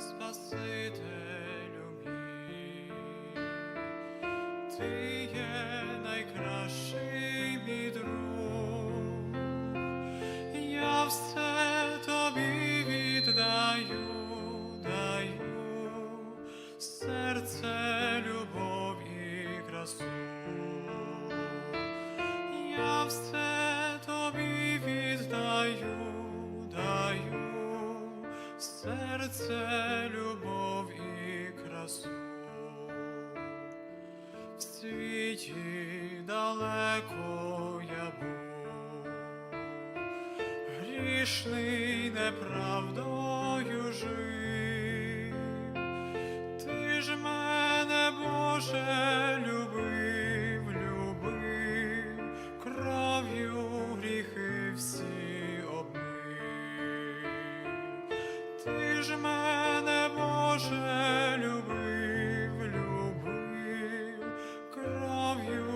Спасителю мій, ти є найкращий мій друг, я все тобі віддаю, даю серце, любов і красу. Серце, любов і красу. В світі далеко я був, грішний неправдою Ж мене, Боже, любив, любив, кров'ю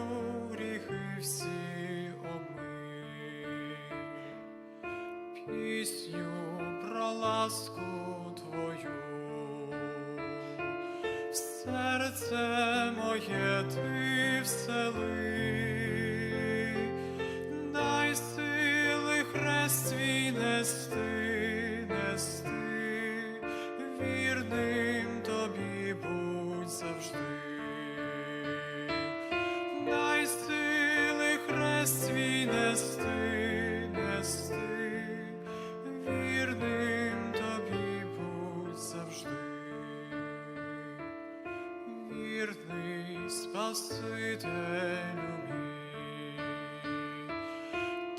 гріхи всі обмив. Пісню про ласку твою в серце моє ти вірний Спасителю мій,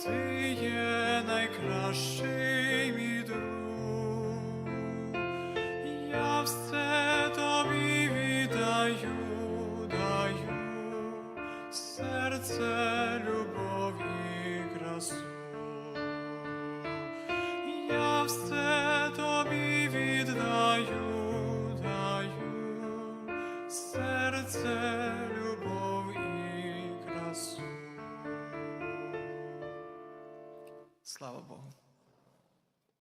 ти є найкращий мій друг, я все тобі віддаю, даю серце, любов і красу. Я все серце, любов і красу. Слава Богу.